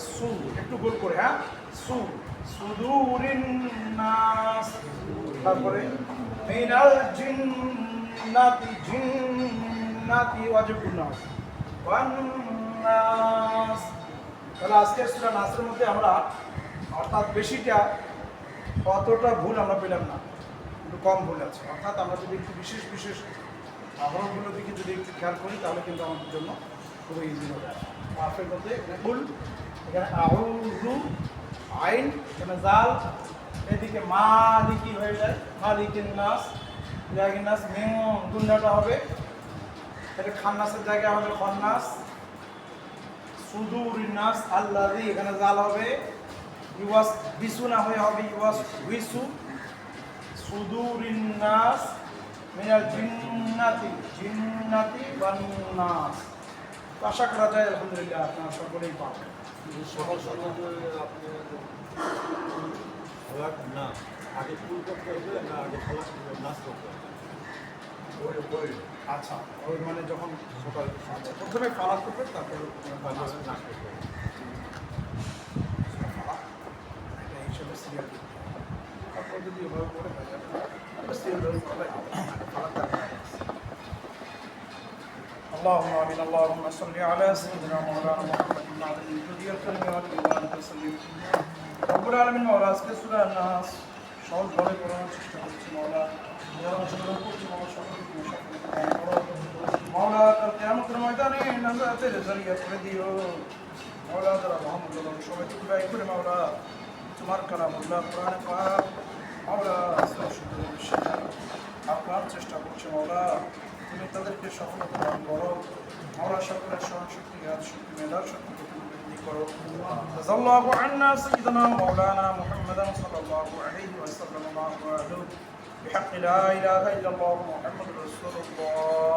সু একটু গোল করে হ্যাঁ? সু সুদুরিন নাস। তারপরে, মিনাল জিন্নাতি জিন্নাতি ওয়াজিবুন নাস। ওয়ান নাস। তাহলে আজকের সূরা নাসের মধ্যে আমরা অর্থাৎ বেশিটা, অতটা ভুল আমরা পেলাম না। একটু কম ভুল আছে। অর্থাৎ আমরা যদি একটু বিশেষ বিশেষ আবরণগুলোর দিকে যদি একটু খেয়াল করি, তাহলে কিন্তু আমাদের জন্য খুবই ইজি হবে। মাফের মধ্যে এখানে এখানে আউরু আইন, এখানে জাল এদিকে মালিকি হয়ে যায়, মালিকিন নাস জায়গিন নাস মেম দুন্নাটা হবে। এটা খান্নাসের জায়গায় হবে খন্নাস সুদুর নাস আল্লাহি এখানে জাল হবে। ইউয়াস বিসু না হয়ে হবে, ইউয়াস হুইসু সুদুরিন নাস মিনাল জিন্নাতি জিন্নাতি ওয়ান নাস। তো আশা করা যায় আলহামদুলিল্লাহ আপনারা সকলেই পাবেন। সকাল সকাল আপনি না আগে ফুল করতে হবে না আগে খেলা নাচ করতে হবে। ওই ওই। আচ্ছা ওই মানে যখন সকাল প্রথমে ফালাক করবে তারপরে নাচ নাচ করতে হবে। এটা সিরিয়াল তারপর যদি ওভাবে করে সিরিয়াল اللهم امين اللهم صل على سيدنا مولانا محمد الناظر الجودي الكريم والإيمان تسليم رب العالمين مولا আজকে সূরা নাস সহজ ভাবে পড়ানোর চেষ্টা করছি মৌলা যারা অংশগ্রহণ করছে মৌলা সকলকে তুমি সকলকে দান করো মৌলা কাল কিয়ামতের ময়দানে নাজাতের জরিয়া করে দিও মৌলা যারা মোহাম্মদ সবাই তুলাই করে মৌলা তোমার কালামুল্লাহ কোরআন পাক মৌলা আজকে শুধু আপনার চেষ্টা করছে মৌলা তুমি তাদেরকে সফলতা দান করো মৌলা সকলের সহশক্তি জ্ঞান শক্তি মেধার শক্তিকে তুমি বৃদ্ধি করো جزا الله عنا سيدنا مولانا محمدا صلى الله عليه وسلم وبارك بحق لا اله الا الله محمد رسول الله